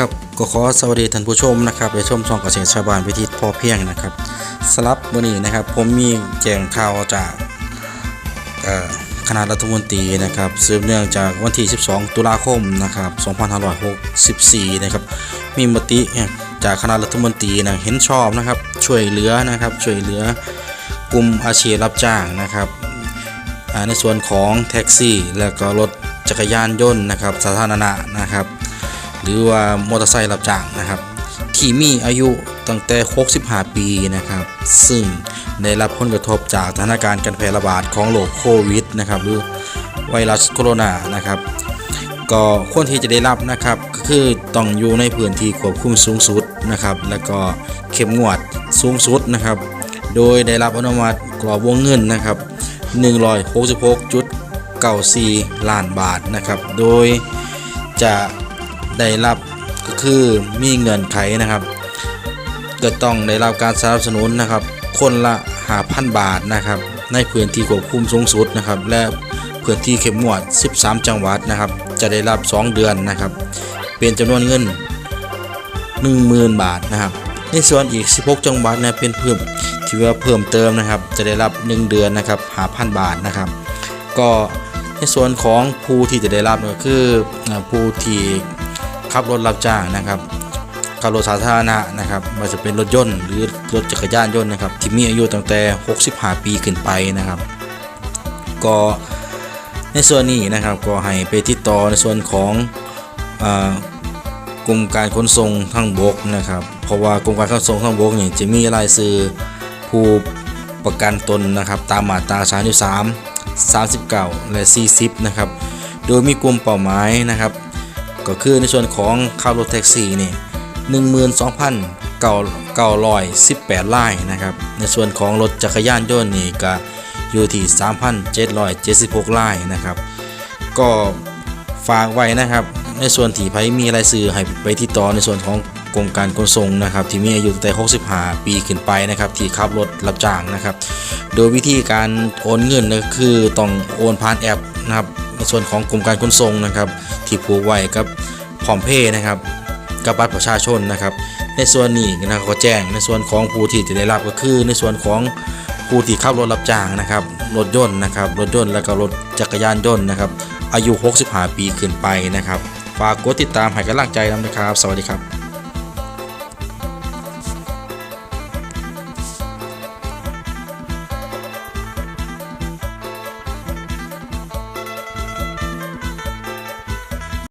ครับก็ขอสวัสดีท่านผู้ชมนะครับในชมช่องเกษตรชาวบ้านวิธีพอเพียงนะครับสลับวันนี้นะครับ ผมมีแจ้งข่าวจากคณะรัฐมนตรีนะครับสืบเนื่องจากวันที่ 12 ตุลาคมนะครับ2564 นะครับ มีมติจากคณะรัฐมนตรีนะเห็นชอบนะครับ ช่วยเหลือนะครับช่วยเหลือกลุ่มอาชีพรับจ้างนะครับในส่วนของแท็กซี่ แล้วก็รถจักรยานยนต์นะครับสาธารณะนะครับ หรือว่ามอเตอร์ไซค์รับจ้างนะครับที่มีอายุตั้งแต่ 65 ปีนะครับ ซึ่งได้รับผลกระทบจากสถานการณ์การแพร่ระบาดของโรคโควิดนะครับหรือไวรัสโคโรนานะครับ ก็ควรที่จะได้รับนะครับก็คือต้องอยู่ในพื้นที่ควบคุมสูงสุดนะครับ แล้วก็เข้มงวดสูงสุดนะครับ โดยได้รับอนุมัติกรอบวงเงินนะครับ 166.94 ล้านบาทนะครับ โดยจะ ได้รับก็คือมีเงินไขนะครับ ก็ต้องได้รับการสนับสนุนนะครับ คนละ5,000บาทนะครับ ในพื้นที่ควบคุมสูงสุดนะครับ และพื้นที่เข้มงวด 13 จังหวัดนะครับ จะได้รับ 2 เดือนนะครับ เป็นจำนวนเงิน 10,000 บาทนะครับ ในส่วนอีก 16 จังหวัดนะเป็นเพิ่มที่ว่าเพิ่มเติมนะครับ จะได้รับ 1 เดือนนะครับ5,000บาทนะครับ ก็ในส่วนของผู้ที่จะได้รับก็คือผู้ที่ ขับรถรับจ้างนะครับขับรถสาธารณะนะครับไมันจะเป็นรถยนต์หรือรถจักรยานยนต์นะครับที่มีอายุตั้งแต่ 65 ปีขึ้นไปนะครับ ก็ในส่วนนี้นะครับก็ให้ไปติดต่อในส่วนของอกรมการขนส่งทางบกนะครับ เพราะว่ากรมการขนส่งทางบกนี่จะมีรายชื่อผู้ประกันตนนะครับตามมาตรา33 39 และ 40 นะครับ โดยมีกลุ่มเป้าหมายนะครับ ก็คือในส่วนของขับรถแท็กซี่นี่12,918รายสิบแปดไลนะครับ ในส่วนของรถจักรยานยนต์นี่ก็อยู่ที่3,776รายเจ็ดสิบหกไลนะครับ ก็ฝากไว้นะครับ ในส่วนที่ไผมีรายชื่อให้ไปติดต่อในส่วนของกรมการขนส่งนะครับ ที่มีอายุตั้งแต่65 ปีขึ้นไปนะครับที่ขับรถรับจ้างนะครับ โดยวิธีการโอนเงินก็คือต้องโอนผ่านแอปนะครับ ในส่วนของกรมการขนส่งนะครับ ที่ผูกไว้กับพร้อมเพย์นะครับกับบัตรประชาชนนะครับ ในส่วนนี้นะครับก็แจ้งในส่วนของผู้ที่จะได้รับก็คือ ในส่วนของผู้ที่ขับรถรับจ้างนะครับรถยนต์นะครับรถยนต์แล้วก็รถจักรยานยนต์นะครับอายุ 65 ปีขึ้นไปนะครับฝากกดติดตามให้กำลังใจนะครับ สวัสดีครับ